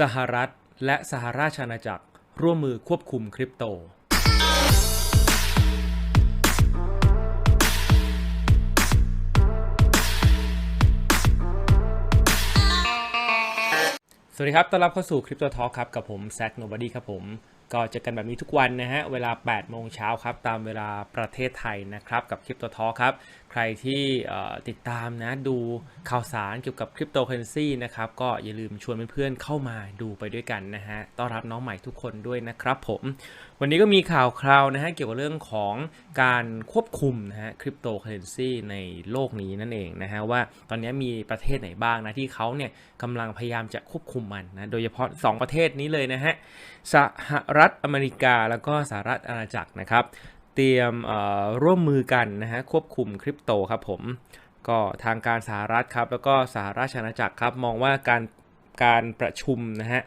สหรัฐ และสหราชอาณาจักร ร่วมมือควบคุมคริปโต สวัสดีครับ ต้อนรับเข้าสู่คริปโตทอลครับ กับผมแซคโนบอดี้ครับผม ก็เจอกันแบบนี้ทุกวันนะฮะ เวลา 8 โมงเช้าครับ ตามเวลาประเทศไทยนะครับ กับคริปโตทอครับ ใครที่ติดตามนะ ดูข่าวสารเกี่ยวกับคริปโตเคอเรนซีนะครับ ก็อย่าลืมชวนเพื่อนๆเข้ามาดูไปด้วยกันนะฮะ ต้อนรับน้องใหม่ทุกคนด้วยนะครับผม วันนี้ก็มีข่าวคราวนะฮะ เกี่ยวกับเรื่องของการควบคุมนะฮะคริปโตเคอเรนซีในโลกนี้นั่นเองนะฮะว่าตอนนี้มีประเทศไหนบ้างนะที่เขาเนี่ยกำลังพยายามจะควบคุมมันนะ โดยเฉพาะ 2 ประเทศนี้เลยนะฮะสหรัฐอเมริกาแล้วก็สหรัฐอาณาจักรนะครับ เตรียมร่วมมือกันนะฮะควบคุมคริปโตครับผม ก็ทางการสหรัฐครับ แล้วก็สหราชอาณาจักรครับ มองว่าการการประชุมนะฮะ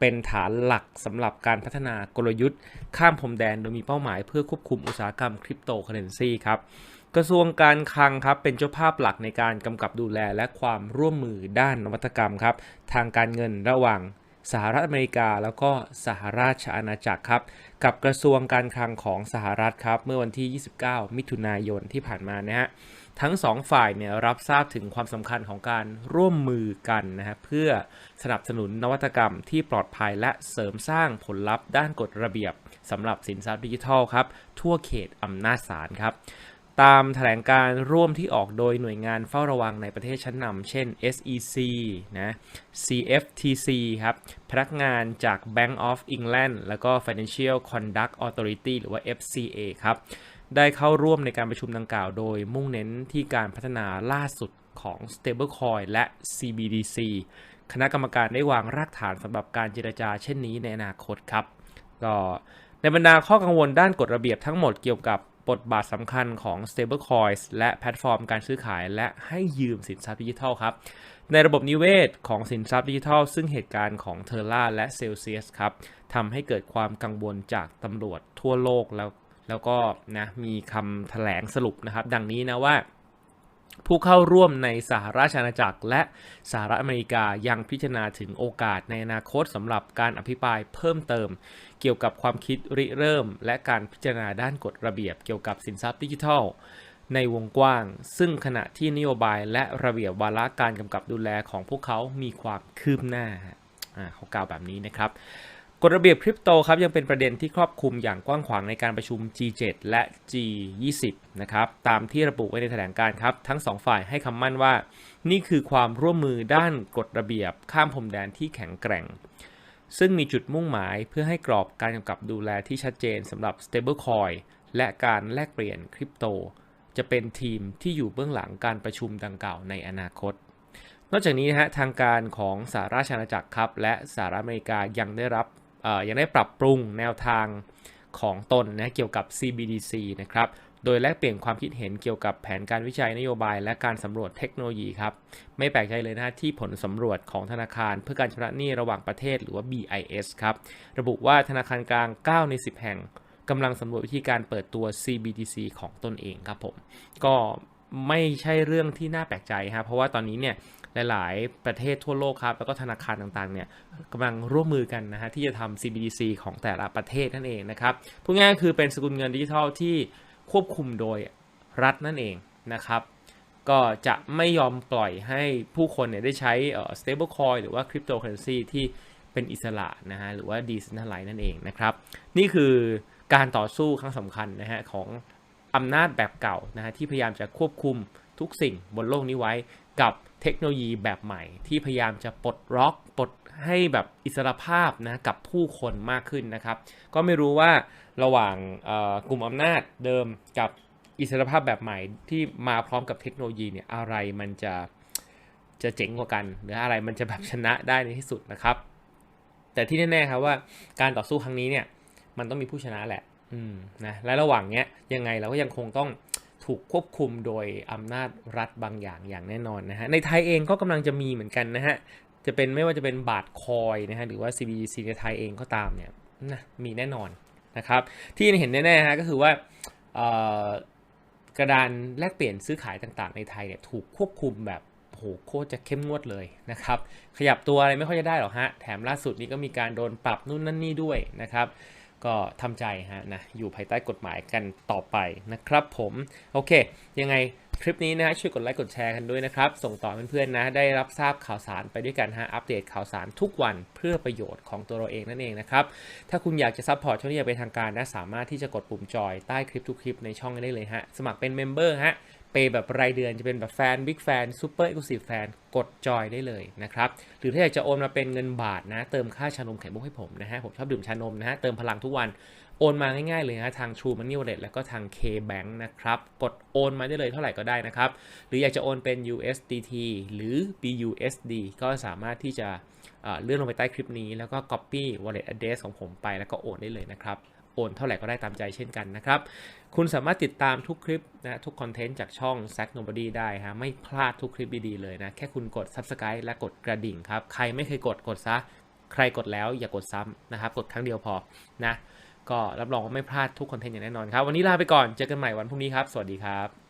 เป็นฐานหลักสำหรับการพัฒนากลยุทธ์ ข้ามพรมแดนโดยมีเป้าหมายเพื่อควบคุมอุตสาหกรรมคริปโตเคอเรนซีครับกระทรวงการคลังครับเป็นเจ้าภาพหลักในการกำกับดูแลและความร่วมมือด้านนวัตกรรมครับ ทางการเงินระหว่าง สหรัฐอเมริกาแล้วก็สหราชอาณาจักรครับกับกระทรวงการคลังของสหรัฐครับเมื่อวันที่ 29 มิถุนายนที่ผ่านมานะฮะทั้งสองฝ่ายเนี่ยรับทราบถึงความสำคัญของการร่วมมือกันนะฮะเพื่อสนับสนุนนวัตกรรมที่ปลอดภัยและเสริมสร้างผลลัพธ์ด้านกฎระเบียบสำหรับสินทรัพย์ดิจิทัลครับทั่วเขตอำนาจศาลครับ ตามแถลงการร่วมที่ออกโดยหน่วยงานเฝ้าระวังในประเทศชั้นนำเช่น SEC นะ CFTC ครับ พนักงานจาก Bank of England แล้วก็ Financial Conduct Authority หรือว่า FCA ครับ ได้เข้าร่วมในการประชุมดังกล่าวโดยมุ่งเน้นที่การพัฒนาล่าสุดของ Stablecoin และ CBDC คณะกรรมการได้วางรากฐานสำหรับการเจรจาเช่นนี้ในอนาคตครับ ก็ในบรรดาข้อกังวลด้านกฎระเบียบทั้งหมดเกี่ยวกับ บทบาทสำคัญของ stablecoins และแพลตฟอร์มการซื้อขายและให้ยืมสินทรัพย์ดิจิทัลครับ ในระบบนิเวศของสินทรัพย์ดิจิทัล ซึ่งเหตุการณ์ของเทอร่าและเซลเซียสครับทำให้เกิดความกังวลจากตำรวจทั่วโลกแล้วแล้วก็นะมีคำแถลงสรุปนะครับ ดังนี้นะว่า ผู้เข้าร่วมในสหราชอาณาจักร และสหรัฐอเมริกายังพิจารณาถึงโอกาสในอนาคตสำหรับการอภิปรายเพิ่มเติม เกี่ยวกับความคิดริเริ่ม และการพิจารณาด้านกฎระเบียบเกี่ยวกับสินทรัพย์ดิจิทัล ในวงกว้าง ซึ่งขณะที่นโยบายและระเบียบวาระการกำกับดูแลของพวกเขามีความคืบหน้าอ่าเขากล่าวแบบนี้นะครับ กฎระเบียบคริปโตครับยังเป็นประเด็นที่ครอบคลุมอย่างกว้างขวางในการประชุม G7 และ G20 นะครับตามที่ระบุไว้ในแถลงการครับ ทั้งสองฝ่ายให้คำมั่นว่า นี่คือความร่วมมือด้านกฎระเบียบข้ามพรมแดนที่แข็งแกร่ง ซึ่งมีจุดมุ่งหมายเพื่อให้กรอบการกำกับดูแลที่ชัดเจนสำหรับ stablecoin และการแลกเปลี่ยนคริปโต จะเป็นทีมที่อยู่เบื้องหลังการประชุมดังกล่าวในอนาคตนอกจากนี้นะฮะทางการของสหราชอาณาจักรครับและสหรัฐอเมริกายังได้รับ ยังได้ปรับปรุงแนวทางของตนนะเกี่ยวกับ CBDC นะครับ โดยแลกเปลี่ยนความคิดเห็นเกี่ยวกับแผนการวิจัยนโยบาย และการสำรวจเทคโนโลยีครับ ไม่แปลกใจเลยนะที่ผลสำรวจของธนาคารเพื่อการชำระหนี้ระหว่างประเทศหรือว่า BIS ครับ ระบุว่าธนาคารกลาง 9 ใน 10 แห่งกำลังสำรวจวิธีการเปิดตัว CBDC ของตนเองครับผม ก็ไม่ใช่เรื่องที่น่าแปลกใจครับเพราะว่าตอนนี้เนี่ย หลาย ๆ ประเทศทั่วโลกครับ แล้วก็ธนาคารต่าง ๆ เนี่ยกำลังร่วมมือกันนะฮะที่จะทำ CBDC ของแต่ละประเทศนั่นเองนะครับพูดง่ายๆคือเป็นสกุลเงินดิจิทัลที่ควบคุมโดยรัฐนั่นเองนะครับก็จะไม่ยอมปล่อยให้ผู้คนเนี่ยได้ใช้เอ่อ stablecoin หรือว่า cryptocurrency ที่เป็นอิสระนะฮะหรือว่า decentralized นั่นเองนะครับ นี่คือการต่อสู้ครั้งสำคัญนะฮะของ อำนาจแบบเก่านะฮะที่พยายามจะควบคุมทุกสิ่งบนโลกนี้ไว้กับเทคโนโลยีแบบใหม่ ที่พยายามจะปลดล็อกปลดให้แบบอิสรภาพนะกับผู้คนมากขึ้นนะครับ ก็ไม่รู้ว่าระหว่างกลุ่มอำนาจเดิมกับอิสรภาพแบบใหม่ที่มาพร้อมกับเทคโนโลยีเนี่ยอะไรมันจะจะเจ๋งกว่ากัน หรืออะไรมันจะแบบชนะได้ในที่สุดนะครับ แต่ที่แน่ๆครับว่าการต่อสู้ครั้งนี้เนี่ยมันต้องมีผู้ชนะแหละ อืมนะและระหว่างเนี้ยยังไงเราก็ยังคงต้องถูกควบคุมโดยอำนาจรัฐบางอย่างอย่างแน่นอนนะฮะในไทยเองก็กำลังจะมีเหมือนกันนะฮะจะเป็นไม่ว่าจะเป็นบาทคอยนะฮะหรือว่า CBDC ในไทยเองก็ตามเนี่ยนะมีแน่นอนนะครับที่เห็นแน่ๆฮะก็คือว่ากระดานแลกเปลี่ยนซื้อขายต่างๆ ในไทยเนี่ยถูกควบคุมแบบโหโหโคตรจะเข้มงวดเลยนะครับขยับตัวอะไรไม่ค่อยจะได้หรอกฮะแถมล่าสุดนี้ก็มีการโดนปรับนู่นนั่นนี่ด้วยนะครับ ก็ทำใจฮะนะอยู่ภายใต้กฎหมายกันต่อไปนะครับผมโอเค ยังไงคลิปนี้นะฮะช่วยกดไลค์กดแชร์กันด้วยนะครับ ส่งต่อเพื่อนๆนะ ได้รับทราบข่าวสารไปด้วยกันฮะอัปเดตข่าวสารทุกวันเพื่อประโยชน์ของตัวเราเองนั่นเองนะครับ ถ้าคุณอยากจะซัพพอร์ตช่องนี้อย่างเป็นทางการนะสามารถที่จะกดปุ่มจอยใต้คลิปทุกคลิปในช่องได้เลยฮะสมัครเป็นเมมเบอร์ฮะ เปย์แบบรายเดือนจะเป็นแบบแฟนบิ๊กแฟนซูเปอร์เอ็กซ์คลูซีฟแฟนกดจอยได้เลยนะครับ หรือถ้าอยากจะโอนมาเป็นเงินบาทนะ เติมค่าชานมไข่มุกให้ผมนะฮะ ผมชอบดื่มชานมนะฮะ เติมพลังทุกวันโอนมาง่ายๆเลยนะทาง True Money Wallet แล้วก็ทาง K-Bank นะครับ กดโอนมาได้เลยเท่าไหร่ก็ได้นะครับ หรืออยากจะโอนเป็น USDT หรือ BUSD ก็สามารถที่จะเลื่อนลงไปใต้คลิปนี้ แล้วก็ Copy Wallet Address ของผมไปแล้วก็โอนได้เลยนะครับ นเท่าไหร่ก็ได้ตามใจเช่นกันนะครับ คุณสามารถติดตามทุกคลิปนะทุกคอนเทนต์จากช่อง s a c Nobody ได้ฮะไม่พลาดทุกคลิปดีๆเลยนะ แค่คุณกด Subscribe และกดกระดิ่งครับ ใครไม่เคยกดกดซะ ใครกดแล้วอย่ากดซ้ำนะครับ กดครั้งเดียวพอนะก็รับรองว่าไม่พลาดทุกคอนเทนต์อย่างแน่นอนครับ วันนี้ลาไปก่อนเจอกันใหม่วันพรุ่งนี้ครับ สวัสดีครับ